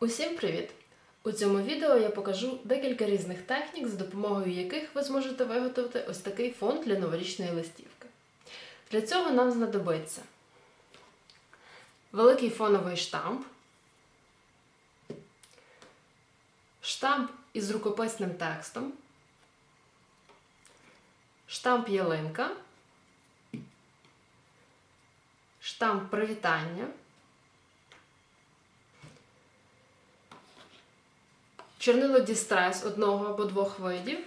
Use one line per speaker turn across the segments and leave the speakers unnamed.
Усім привіт! У цьому відео я покажу декілька різних технік, за допомогою яких ви зможете виготовити ось такий фон для новорічної листівки. Для цього нам знадобиться великий фоновий штамп, штамп із рукописним текстом, штамп ялинка, штамп привітання. Чорнило Дістрес одного або двох видів.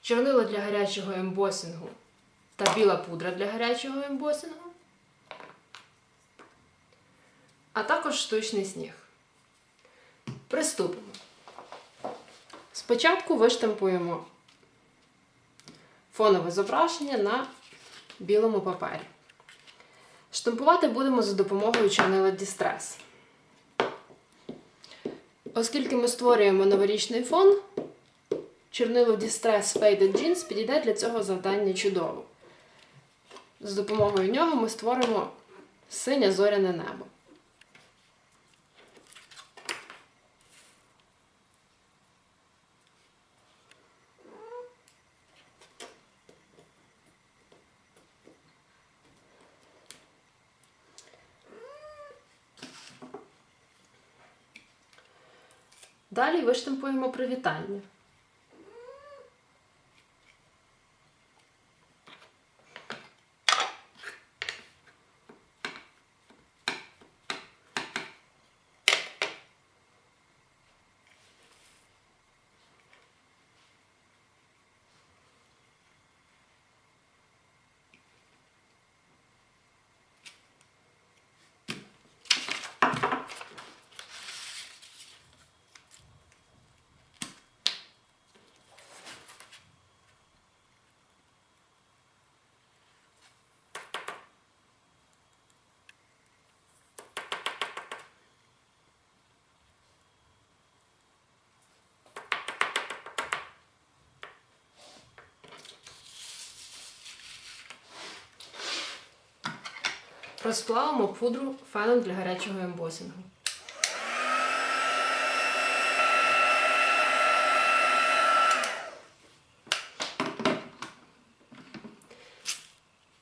Чорнило для гарячого ембосінгу та біла пудра для гарячого ембосінгу. А також штучний сніг. Приступимо. Спочатку виштампуємо фонове зображення на білому папері. Штампувати будемо за допомогою чорнила Дістрес. Оскільки ми створюємо новорічний фон, чорнило Distress Faded Jeans підійде для цього завдання чудово. З допомогою нього ми створимо синє зоряне небо. Далі виштампуємо привітання. Розплавимо пудру феном для гарячого ембосінгу.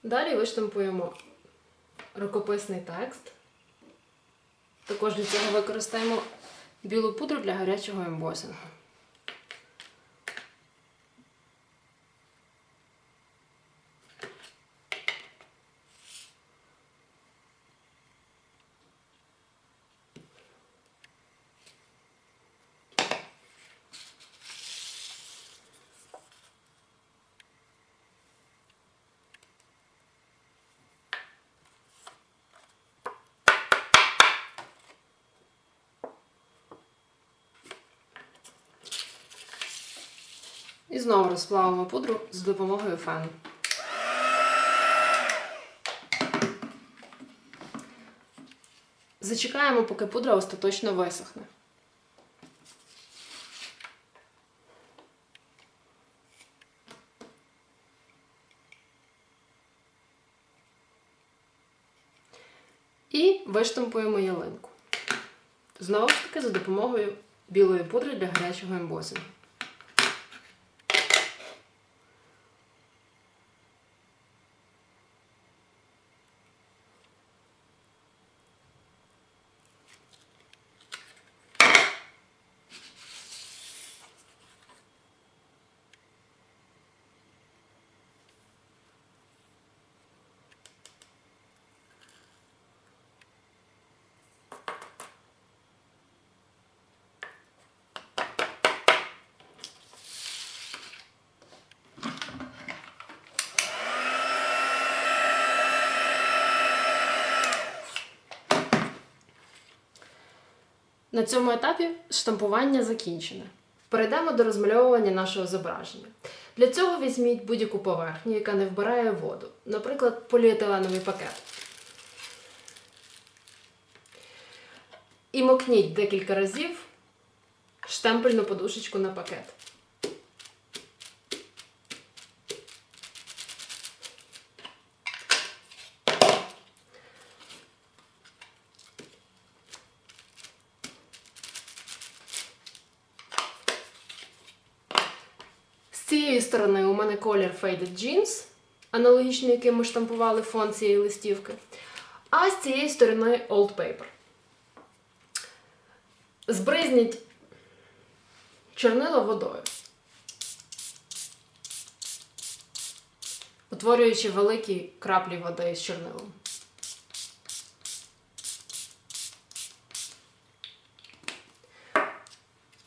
Далі виштампуємо рукописний текст. Також для цього використаємо білу пудру для гарячого ембосінгу. І знову розплавимо пудру з допомогою фену. Зачекаємо, поки пудра остаточно висохне. І виштампуємо ялинку. Знову ж таки за допомогою білої пудри для гарячого ембосингу. На цьому етапі штампування закінчене. Перейдемо до розмальовування нашого зображення. Для цього візьміть будь-яку поверхню, яка не вбирає воду, наприклад, поліетиленовий пакет. І мокніть декілька разів штемпельну подушечку на пакет. Цієї сторони у мене колір Faded Jeans, аналогічний, яким ми штампували фон цієї листівки. А з цієї сторони Old Paper. Збризніть чорнило водою, утворюючи великі краплі води з чорнилом.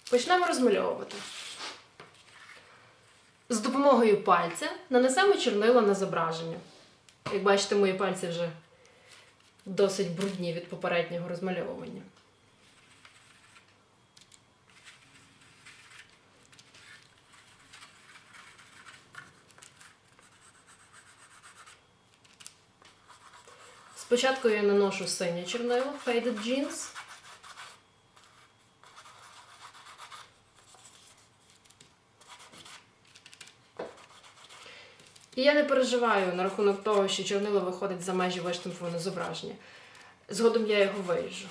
Почнемо розмальовувати. З допомогою пальця нанесемо чорнило на зображення. Як бачите, мої пальці вже досить брудні від попереднього розмальовування. Спочатку я наношу синє чорнило Faded Jeans. І я не переживаю на рахунок того, що чорнило виходить за межі виштампованого зображення. Згодом я його виріжу.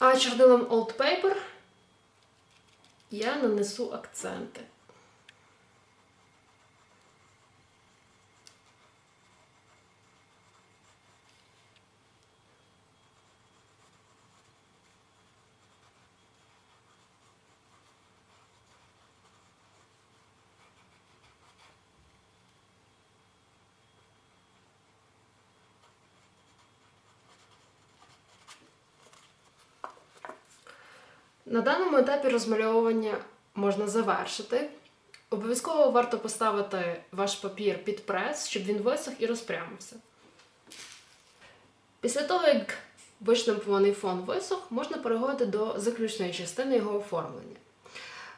А чорнилом Old Paper я нанесу акценти. На даному етапі розмальовування можна завершити. Обов'язково варто поставити ваш папір під прес, щоб він висох і розпрямився. Після того, як виштампований фон висох, можна переходити до заключної частини його оформлення.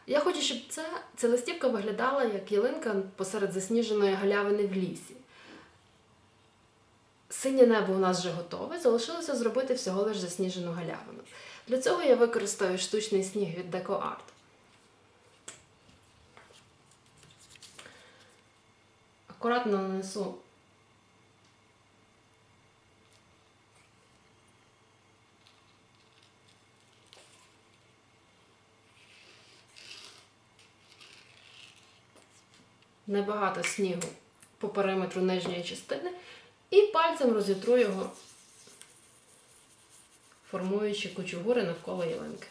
Я хочу, щоб це, ця листівка виглядала як ялинка посеред засніженої галявини в лісі. Синє небо у нас вже готове, залишилося зробити всього лиш засніжену галявину. Для цього я використаю штучний сніг від DecoArt. Акуратно нанесу небагато снігу по периметру нижньої частини і пальцем розітру його формуючи кучугури навколо ялинки.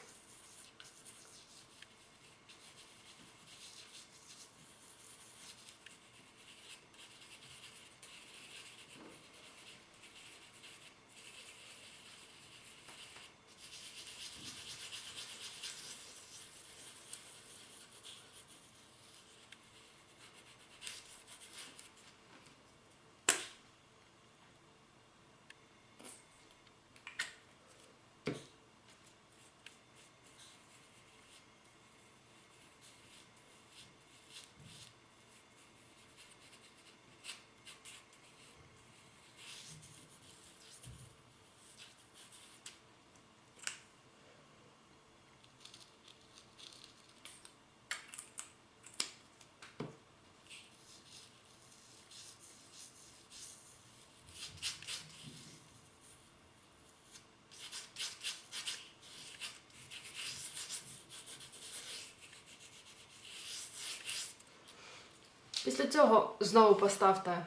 Після цього знову поставте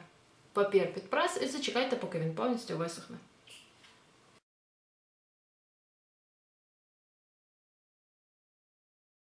папір під прес і зачекайте, поки він повністю висохне.